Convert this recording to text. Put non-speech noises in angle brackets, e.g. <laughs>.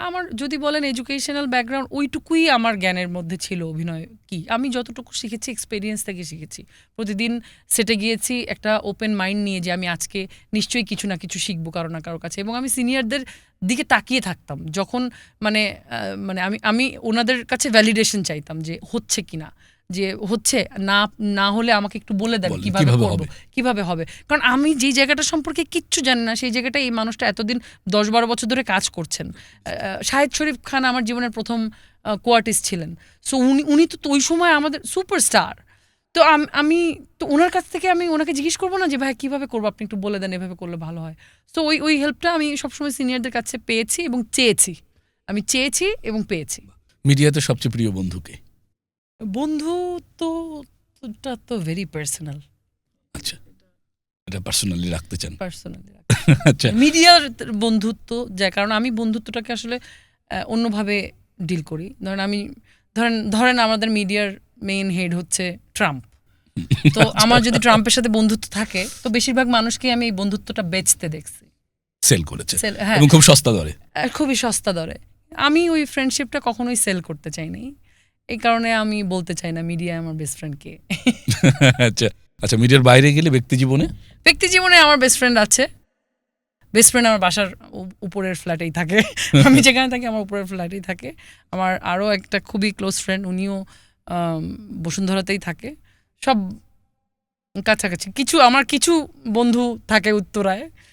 আমার যদি বলেন এডুকেশনাল ব্যাকগ্রাউন্ড ওইটুকুই আমার জ্ঞানের মধ্যে ছিল অভিনয় কি? আমি যতটুকু শিখেছি এক্সপিরিয়েন্স থেকে শিখেছি। প্রতিদিন সেটে গিয়েছি, একটা ওপেন মাইন্ড নিয়ে যে আমি আজকে নিশ্চয়ই কিছু না কিছু শিখব কারও না কারও কাছে। এবং আমি সিনিয়রদের দিকে তাকিয়ে থাকতাম, যখন মানে মানে আমি আমি ওনাদের কাছে ভ্যালিডেশন চাইতাম যে হচ্ছে কিনা। যে হচ্ছে না না হলে আমাকে একটু বলে দেন কীভাবে করব হবে? কীভাবে হবে? কারণ আমি যেই জায়গাটা সম্পর্কে কিচ্ছু জানি না সেই জায়গাটা এই মানুষটা এতদিন দশ বারো বছর ধরে কাজ করছেন। শাহেদ শরীফ খান আমার জীবনের প্রথম কোয়ার্টিস্ট ছিলেন। সো উনি উনি তো ওই সময় আমাদের সুপারস্টার। তো আমি তো ওনার কাছ থেকে আমি ওনাকে জিজ্ঞেস করব না যে ভাই কীভাবে করব? আপনি একটু বলে দেন এভাবে করলে ভালো হয়। তো ওই ওই হেল্পটা আমি সবসময় সিনিয়রদের কাছে পেয়েছি এবং চেয়েছি। আমি চেয়েছি এবং পেয়েছি। মিডিয়াতে সবচেয়ে প্রিয় বন্ধুকে। বন্ধু তো তো ভেরি পার্সোনাল আচ্ছা এটা পার্সোনালি রাখতে চান। পার্সোনালি <laughs> আচ্ছা। মিডিয়ার বন্ধুত্ব যায় কারণ আমি বন্ধুত্বটাকে আসলে অন্যভাবে ডিল করি। ধরেন আমি ধরেন ধরেন আমাদের মিডিয়ার মেইন হেড হচ্ছে ট্রাম্প তো <laughs> আমার যদি ট্রাম্পের সাথে বন্ধুত্ব থাকে তো বেশিরভাগ মানুষকে আমি এই বন্ধুত্বটা বেচতে দেখছি। সেল করেছে। হ্যাঁ। এবং খুব সস্তা দরে। খুবই সস্তা দরে। আমি ওই ফ্রেন্ডশিপটা কখনোই সেল করতে চাইনি। এই কারণে আমি বলতে চাই না মিডিয়া আমার বেস্ট ফ্রেন্ড কে। <laughs> আচ্ছা আচ্ছা মিডিয়ার বাইরে গেলে ব্যক্তি জীবনে? ব্যক্তি জীবনে আমার বেস্ট ফ্রেন্ড আছে। বেস্ট ফ্রেন্ড আমার বাসার উপরের ফ্ল্যাটেই থাকে। <laughs> আমি যেখানে থাকি আমার উপরের ফ্ল্যাটেই থাকে। আমার আরও একটা খুবই ক্লোজ ফ্রেন্ড উনিও বসুন্ধরাতেই থাকে। সব কাছাকাছি। কিছু আমার কিছু বন্ধু থাকে উত্তরায়।